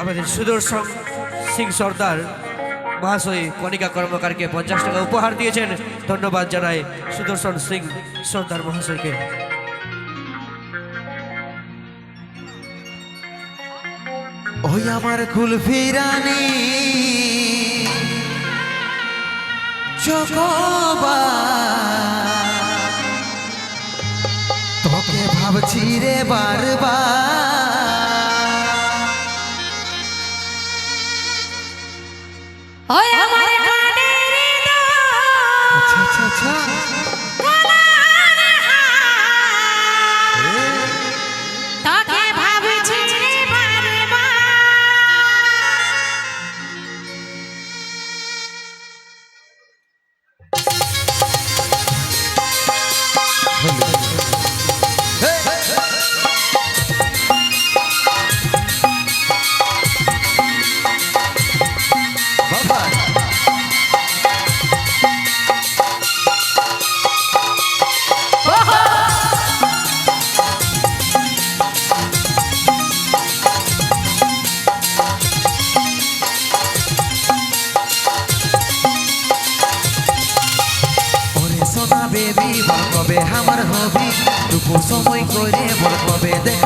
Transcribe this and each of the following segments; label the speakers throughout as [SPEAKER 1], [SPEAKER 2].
[SPEAKER 1] আমাদের সুদর্শন সিং সর্দার মহাশয় কণিকা কর্মকারকে পঞ্চাশ টাকা উপহার দিয়েছেন। ধন্যবাদ জানাই সুদর্শন সিং সর্দার মহাশয়কে।
[SPEAKER 2] ওই আমার কুলফি রানী তোকে ভাবছি রে বারবার।
[SPEAKER 3] ওই আমার কানের
[SPEAKER 2] আচ্ছা আচ্ছা আচ্ছা।
[SPEAKER 3] তোকে
[SPEAKER 2] বেবি বল কবে আমার হবি? দুপুর সময় করে বল কবে দেখা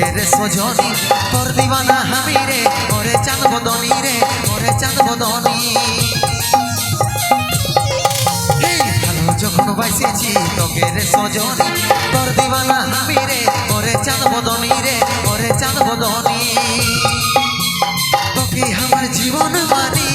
[SPEAKER 2] রে তোর দিবানা হামি রে ওরে চাঁদ বদনি রে, ওরে চাঁদ বদনি। যখন বাসেছি তোকে রে সজনি, তোর দিবানা হামি রে ওরে চাঁদ বদনি রে, ওরে চাঁদ বদনি। তোকে আমার জীবন মানি